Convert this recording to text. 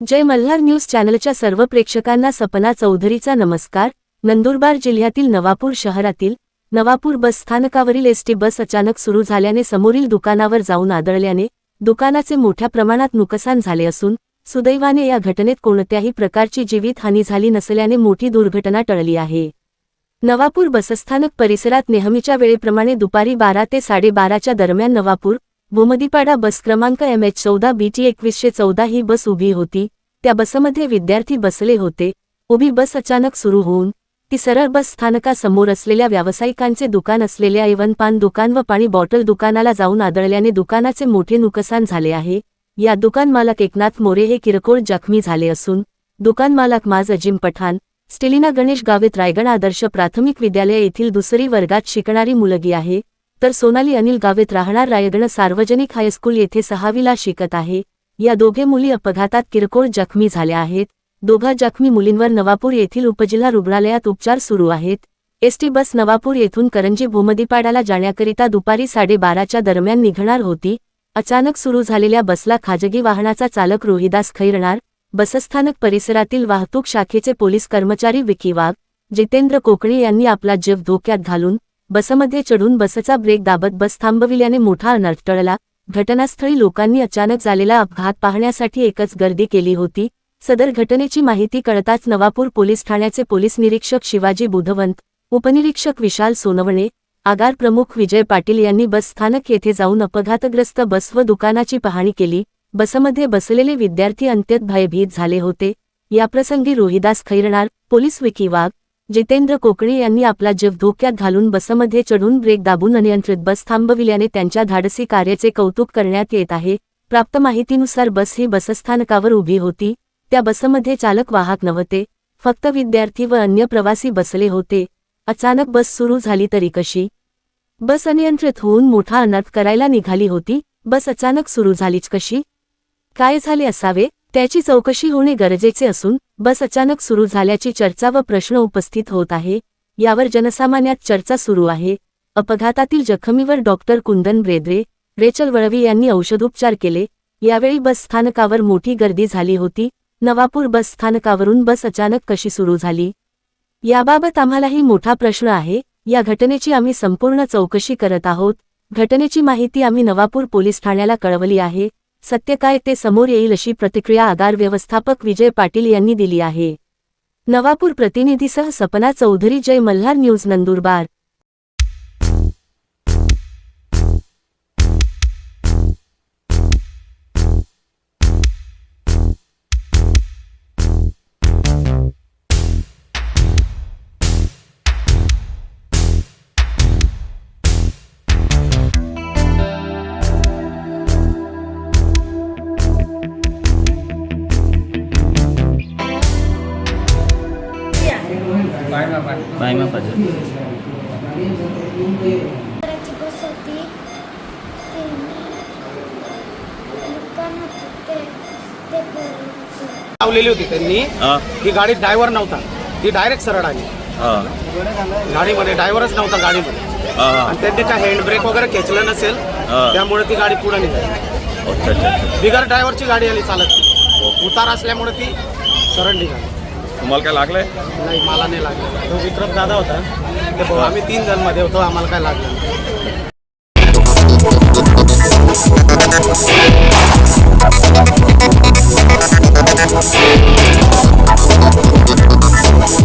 जय Malhar news चॅनलच्या सर्व प्रेक्षकांना सपना चौधरीचा नमस्कार. नंदुरबार जिल्ह्यातील नवापूर शहरातील नवापूर बस स्थानकावरील एसटी बस अचानक सुरू झाल्याने समोरील दुकानावर जाऊन आदळल्याने दुकानाचे मोठ्या प्रमाणात नुकसान झाले असून सुदैवाने या घटनेत कोणत्याही प्रकारची जीवितहानी झाली नसल्याने मोठी दुर्घटना टळली आहे. नवापूर बसस्थानक परिसरात नेहमीच्या वेळेप्रमाणे दुपारी बारा ते साडेबाराच्या दरम्यान नवापूर भूमदीपाडा बस क्रमांक एम एच चौदा बीटी एकवीसशे चौदा ही बस उभी होती. त्या बसमध्ये विद्यार्थी बसले होते. उभी बस अचानक सुरू होऊन ती सरळ बस स्थानकासमोर असलेल्या व्यावसायिकांचे दुकान असलेल्या एवन पान दुकान व पाणी बॉटल दुकानाला जाऊन आदळल्याने दुकानाचे मोठे नुकसान झाले आहे. या दुकान मालक एकनाथ मोरे हे किरकोळ जखमी झाले असून दुकान मालक माज अजिम पठाण स्टेलिना गणेश गावेत रायगड आदर्श प्राथमिक विद्यालय येथील दुसरी वर्गात शिकणारी मुलगी आहे. तर सोनाली अनिल गावेत राहणार रायगड सार्वजनिक हायस्कूल येथे सहावीला शिकत आहे. या दोघे मुली अपघातात किरकोळ जखमी झाल्या आहेत. दोघा जखमी मुलींवर नवापूर येथील उपजिल्हा रुग्णालयात उपचार सुरू आहेत. एसटी बस नवापूर येथून करंजी भूमदीपाडाला जाण्याकरिता दुपारी साडेबाराच्या दरम्यान निघणार होती. अचानक सुरू झालेल्या बसला खाजगी वाहनाचा चालक रोहिदास खैरणार बसस्थानक परिसरातील वाहतूक शाखेचे पोलीस कर्मचारी विकी वाघ जितेंद्र कोकणे यांनी आपला जीव धोक्यात घालून बसमध्ये चढून बसचा ब्रेक दाबत बस थांबविल्याने मोठा अनर्थ टळला घटनास्थळी लोकांनी अचानक झालेला अपघात पाहण्यासाठी एकच गर्दी केली होती. सदर घटनेची माहिती कळताच नवापूर पोलीस ठाण्याचे पोलीस निरीक्षक शिवाजी बुधवंत उपनिरीक्षक विशाल सोनवणे आगार प्रमुख विजय पाटील यांनी बस स्थानक येथे जाऊन अपघातग्रस्त बस व दुकानाची पाहणी केली. बसमध्ये बसलेले विद्यार्थी अंत्यत भयभीत झाले होते. याप्रसंगी रोहिदास खैरणार पोलीस विकी वाघ जितेंद्र कोकणे यांनी आपला जीव धोक्यात घालून बसमध्ये चढून ब्रेक दाबून अनियंत्रित बस थांबविल्याने त्यांच्या धाडसी कार्याचे कौतुक करण्यात येत आहे. प्राप्त माहितीनुसार बस ही बसस्थानकावर उभी होती. त्या बसमध्ये चालक वाहक नव्हते. फक्त विद्यार्थी व अन्य प्रवासी बसले होते. अचानक बस सुरू झाली तरी कशी? बस अनियंत्रित होऊन मोठा अनर्थ करायला निघाली होती. बस अचानक सुरू झालीच कशी? काय झाले असावे? त्याची चौकशी होणे गरजेचे असून बस अचानक सुरू झाल्याची चर्चा व प्रश्न उपस्थित होत आहे यावर जनसामान्यात चर्चा सुरू आहे. अपघातातील जखमीवर डॉक्टर कुंदन ब्रेद्रे रेचल वळवी यांनी औषधोपचार केले. यावेळी बस स्थानकावर मोठी गर्दी झाली होती. नवापूर बस स्थानकावरून बस अचानक कशी सुरू झाली? याबाबत आम्हालाही मोठा प्रश्न आहे. या घटनेची आम्ही संपूर्ण चौकशी करत आहोत. घटनेची माहिती आम्ही नवापूर पोलीस ठाण्याला कळवली आहे. सत्य काय ते समोर येईल अशी प्रतिक्रिया आगार व्यवस्थापक विजय पाटील यांनी दिली आहे. नवापूर प्रतिनिधीसह सपना चौधरी जय मल्हार न्यूज नंदुरबार. बाय पाहिजे. बस होती. ते ते ते पोरांचं. लावलेली होती त्यांनी. हा. ही गाडीत ड्रायव्हर नव्हता. ती डायरेक्ट सरळ आली. हा. गाडीमध्ये ड्रायव्हरच नव्हता गाडीमध्ये. आणि त्यांनी काय हँड ब्रेक वगैरे खेचलं नसेल. त्यामुळे ती गाडी पुढे निघाली. अच्छा अच्छा अच्छा. बिगर ड्रायव्हरची गाडी आली चालत. उतार असल्यामुळे ती सरळ निघाली. तुम्हाला काय लागलंय? नाही मला नाही लागलं. तो विक्रम दादा होता. ते भाऊ आम्ही तीन जणमध्ये होतो आम्हाला काय लागलं?